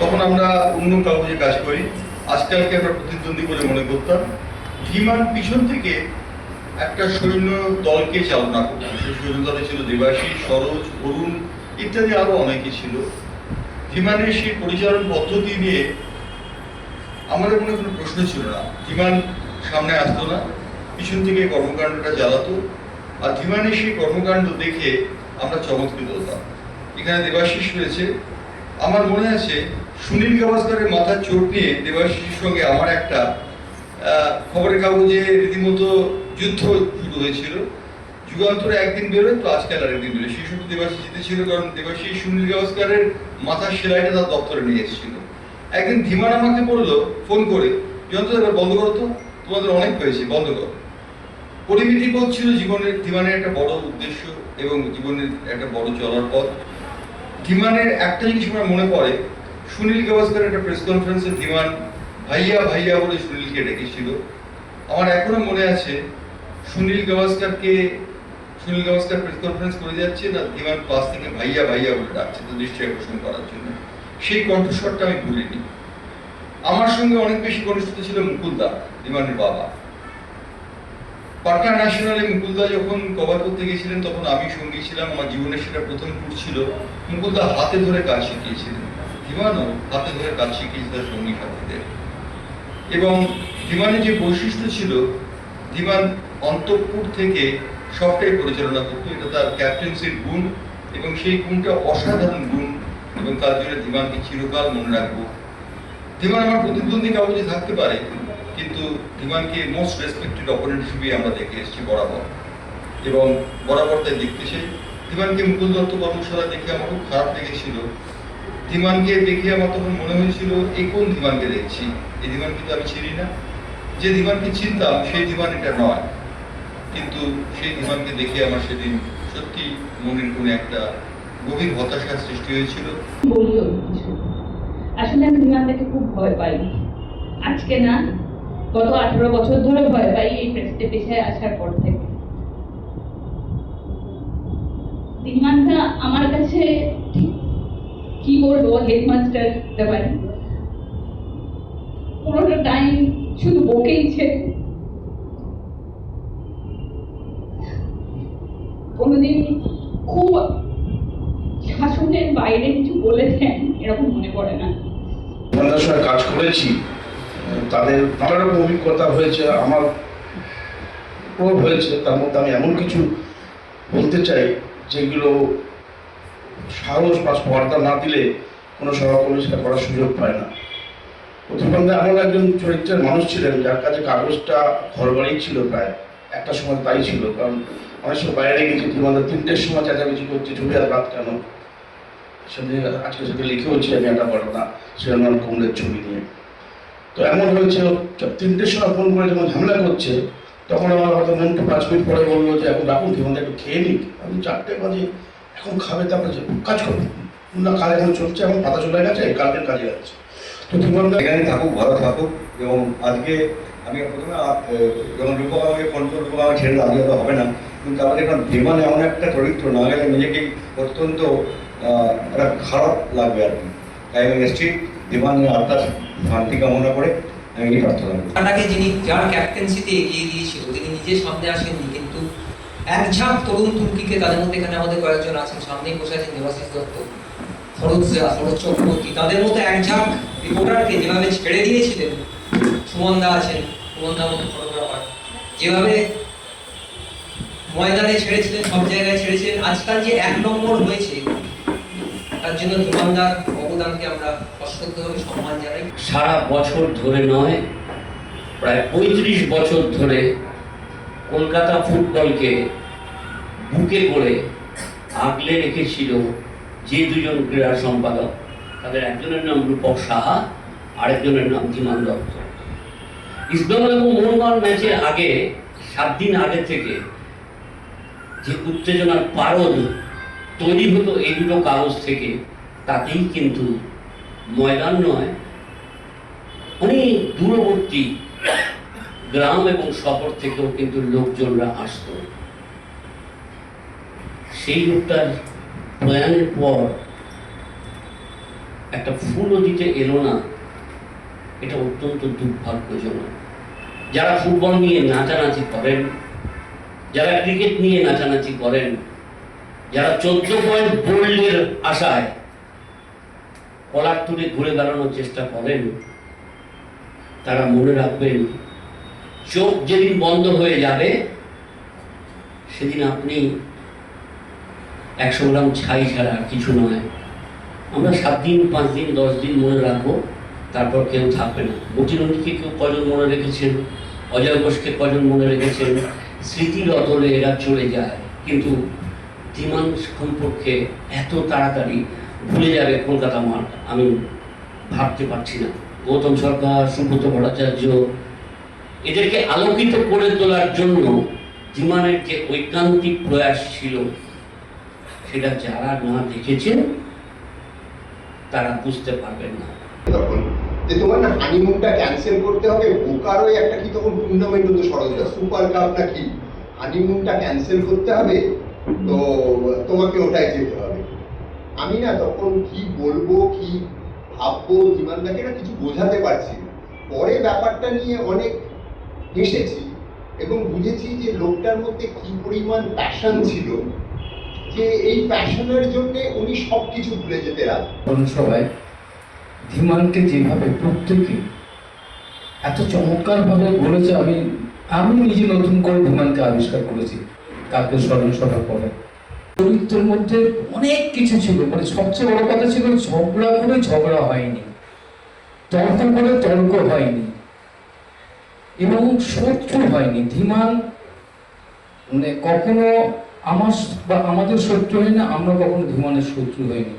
তখন আমরা অন্য কাগজে কাজ করি। আজকালকে আমরা প্রতিদ্বন্দ্বী বলে মনে করতাম। ধীমান পিছন থেকে একটা সৈন্য দলকে চালনা করতো সেই সৈন্য দলে ছিল দেবাশী সরোজ, অরুণ ইত্যাদি আরও অনেকে ছিল। ধীমানের সেই পরিচালন পদ্ধতি নিয়ে আমাদের মনে কোনো প্রশ্ন ছিল না। ধীমান সামনে আসতো না, পিছন থেকে কর্মকাণ্ডটা জ্বালাতো। আর ধীমানের সেই কর্মকাণ্ড দেখে আমরা চমৎকৃত হতাম। এখানে দেবাশিস রয়েছে আমার মনে আছে সুনীল গাভাস্করের মাথার চোট নিয়ে দেবাশিসের সঙ্গে আমার একটা খবরের কাগজে রীতিমতো যুদ্ধ শুরু হয়েছিল। যুগান্তরে একদিন বেরোয়, তো আজকাল আর একদিন বেরোয়। সেই সময় দেবাশিস জিতেছিল কারণ দেবাশিস সুনীল গাভাস্করের মাথার সেলাইটা তার দপ্তরে নিয়ে এসেছিল। একদিন ধীমান আমাকে বলল, ফোন করে যন্ত্র বন্ধ করো তো। তোমাদের অনেক হয়েছে, বন্ধ করো। পরিমিতি পথ ছিল জীবনের, ধীমানের একটা বড় উদ্দেশ্য এবং জীবনের একটা বড় চলার পথ। ধীমানের একটা জিনিস আমার মনে পড়ে, সুনীল গাভাস্কর একটা প্রেস কনফারেন্সে ধীমান ভাইয়া ভাইয়া বলে সুনীলকে ডেকেছিল। আমার এখনও মনে আছে, সুনীল গাভাস্করকে, সুনীল গাভাস্কর প্রেস কনফারেন্স করে যাচ্ছে না ধীমান পাশ থেকে ভাইয়া ভাইয়া বলে ডাকছে, তো দৃষ্টি আকর্ষণ করার জন্য। সেই কণ্ঠস্বরটা আমি ভুলিনি। আমার সঙ্গে অনেক বেশি ঘনিষ্ঠতা ছিল মুকুলদা ধীমানের বাবা। পাটনা ন্যাশনালে মুকুলদা যখন কভার করতে গেছিলেন, তখন আমি সঙ্গী ছিলাম, আমার জীবনের সেটা প্রথম ট্যুর ছিল। মুকুলদা হাতে ধরে কাজ শিখিয়েছিলেন। ধীমানও হাতে ধরে কাজ শিখিয়েছে তার সঙ্গী সাথীদের। এবং ধীমানের যে বৈশিষ্ট্য ছিল ধীমান অন্তঃপুর থেকে সবটাই পরিচালনা করতো। এটা তার ক্যাপ্টেন্সির গুণ এবং সেই গুণটা অসাধারণ গুণ এবং তার জন্য ধীমানকে চিরকাল মনে রাখব। ধীমান আমার প্রতিদ্বন্দ্বী কাগজে থাকতে পারে কিন্তু ধীমানকে মোস্ট রেসপেক্টেড অপোনেন্ট হিসেবে আমরা দেখে এসেছি বরাবর। এবং বরাবর তাই দেখতে চাই। ধীমানকে মুকুল দত্ত কর্মশালা দেখে আমার খুব খারাপ লেগেছিল। ধীমানকে দেখে আমার তখন মনে হয়েছিল, এই কোন ধীমানকে দেখছি? এই ধীমানকে তো আমি চিনি না। যে ধীমানকে চিনতাম, সেই ধীমান এটা নয়। কিন্তু সেই ধীমানকে দেখে আমার সেদিন সত্যি মনের কোণে একটা গভীর হতাশার সৃষ্টি হয়েছিল। আসলে আমি বিমানটাকে খুব ভয় পাই আজকে না গত আঠারো বছর ধরে ভয় পাই এই প্রেসিডেন্ট পেশায় আসার পর থেকে। আমার কাছে কি বলব, হেডমাস্টার পারে পুরোটা টাইম শুধু বকেইছে কোনোদিন খুব শাসনের বাইরে কিছু বলেছেন, এরকম মনে পড়ে না। কাজ করেছি। তাদের নানা রকম অভিজ্ঞতা হয়েছে, আমার প্রভাব হয়েছে। তার মধ্যে আমি এমন কিছু বলতে চাই যেগুলো সাহস বা স্পর্ধা না দিলে কোনো সহকর্মী সেটা করার সুযোগ পায় না। প্রতিবন্ধে এমন একজন চরিত্রের মানুষ ছিলেন যার কাছে কাগজটা ঘর বাড়ি ছিল প্রায়, একটা সময় তাই ছিল। কারণ অনেক সময় বাইরে গেছি তোমাদের তিনটের সময় চেঁচামেচি করছে, ছবি আর রাত কেন? সেদিন আজকে সেটা লিখেওছি, আমি একটা ঘটনা শ্রীরাম কুমড়ের ছবি নিয়ে তো এমন হয়েছে তিনটের সময় ফোন করে যখন ঝামেলা করছে, তখন আমার হয়তো মন্টু পাঁচ মিনিট পরে বলল যে, এখন রাখুন, কি একটু খেয়ে নিক। আমি চারটে বাজে, এখন খাবে, তারপরে কাজ করব না, কাজ এখন চলছে, এখন পাতা চলে গেছে, কালকের কাজে যাচ্ছে। তো ধীমান এখানে থাকুক, ভালো থাকুক, এবং আজকে আমি প্রথমে যখন রূপক আমাকে ফোন করে রূপক আমাকে ছেড়ে আজকে তো হবে না। কিন্তু আমাদের এখন বিমান এমন একটা চরিত্র না গেলে নিজেকে অত্যন্ত একটা খারাপ লাগবে আর কি। তাই আমি এসছি বিমানের আত্মার শান্তি কামনা করে আমি প্রার্থনা করি। তাকে যিনি যার ক্যাপ্টেন্সিতে এগিয়ে দিয়েছিল তিনি নিজে সামনে আসেননি, কিন্তু এক ঝাঁক তরুণ তুর্কিকে তাদের মধ্যে এখানে আমাদের কয়েকজন আছেন, সামনেই বসে আছেন দেবাশিস দত্ত, ফরজ ফরজ চক্রবর্তী। তাদের মতো এক ঝাঁক রিপোর্টারকে যেভাবে ছেড়ে দিয়েছিলেন, সুমন দা আছেন, সুমন দা মতো ফটোগ্রাফার যেভাবে ময়দানে ছেড়েছিলেন, সব জায়গায় ছেড়েছিলেন, আজকাল যে এক নম্বর হয়েছে তার জন্য ধীমানদার অবদানকে আমরা অশ্রদ্ধভাবে সম্মান জানাই। সারা বছর ধরে নয়, প্রায় পঁয়ত্রিশ বছর ধরে কলকাতা ফুটবলকে বুকে করে আগলে রেখেছিল যে দুজন ক্রীড়া সম্পাদক, তাদের একজনের নাম রূপক সাহা, আরেকজনের নাম ধীমান দত্ত। ইস্টবেঙ্গল এবং মোহনবাগান ম্যাচের আগে, সাত দিন আগে থেকে যে উত্তেজনার পারদ তৈরি হতো এই দুটো কাগজ থেকে, তাতেই কিন্তু ময়দান নয়, অনেক দূরবর্তী গ্রাম এবং শহর থেকেও কিন্তু লোকজনরা আসতো। সেই লোকটার প্রয়াণের পর একটা ফুলও দিতে এলো না, এটা অত্যন্ত দুর্ভাগ্যজনক। যারা ফুটবল নিয়ে নাচানাচি করেন, যারা ক্রিকেট নিয়ে নাচানাচি করেন যারা চোদ্দ পয়েন্ট বোল্ডের আশায় কলার তুলে ঘুরে বেড়ানোর চেষ্টা করেন, তারা মনে রাখবেন, চোখ যেদিন বন্ধ হয়ে যাবে, সেদিন আপনি একশো গ্রাম ছাই ছাড়া কিছু নয়। আমরা সাত দিন, পাঁচ দিন, দশ দিন মনে রাখব, তারপর কেউ থাকবে না। মতিনন্দীকে কেউ কজন মনে রেখেছেন? অজয় ঘোষকে কজন মনে রেখেছেন? স্মৃতির অতলে এরা চলে যায়। কিন্তু ধীমান সম্পর্কে এত তাড়াতাড়ি ভুলে যাবে কলকাতা মাঠ আমি ভাবতে পারছি না। গৌতম সরকার, সুব্রত ভট্টাচার্য, এদেরকে আলোকিত করে তোলার জন্য ধীমানের যে ঐকান্তিক প্রয়াস ছিল, সেটা যারা না দেখেছেন, তারা বুঝতে পারবেন না। তখন যে তোমার না হানিমুনটা ক্যান্সেল করতে হবে বোকারোয় একটা কি তখন টুর্নামেন্ট হতো সুপার কাপ না কি হানিমুনটা ক্যান্সেল করতে হবে তো, তোমাকে ওটাই যেতে হবে। আমি না তখন কি বলব, কি ভাববো জীবনদাকে না কিছু বোঝাতে পারছি না। পরে ব্যাপারটা নিয়ে অনেক হেসেছি এবং বুঝেছি যে লোকটার মধ্যে কি পরিমাণ প্যাশন ছিল, যে এই প্যাশনের জন্য উনি সব কিছু ভুলে যেতে রাজি। সবাই, ধীমানকে যেভাবে প্রত্যেকে এত চমৎকারভাবে বলেছে, আমি আমি নিজে নতুন করে ধীমানকে আবিষ্কার করেছি। কালকে স্মরণ সভা করে চরিত্রের মধ্যে অনেক কিছু ছিল মানে সবচেয়ে বড় কথা ছিল ঝগড়া করে ঝগড়া হয়নি, তর্ক করে তর্ক হয়নি, এবং শত্রু হয়নি। ধীমান মানে কখনো আমার বা আমাদের শত্রু হয় না, আমরা কখনো ধীমানের শত্রু হয়নি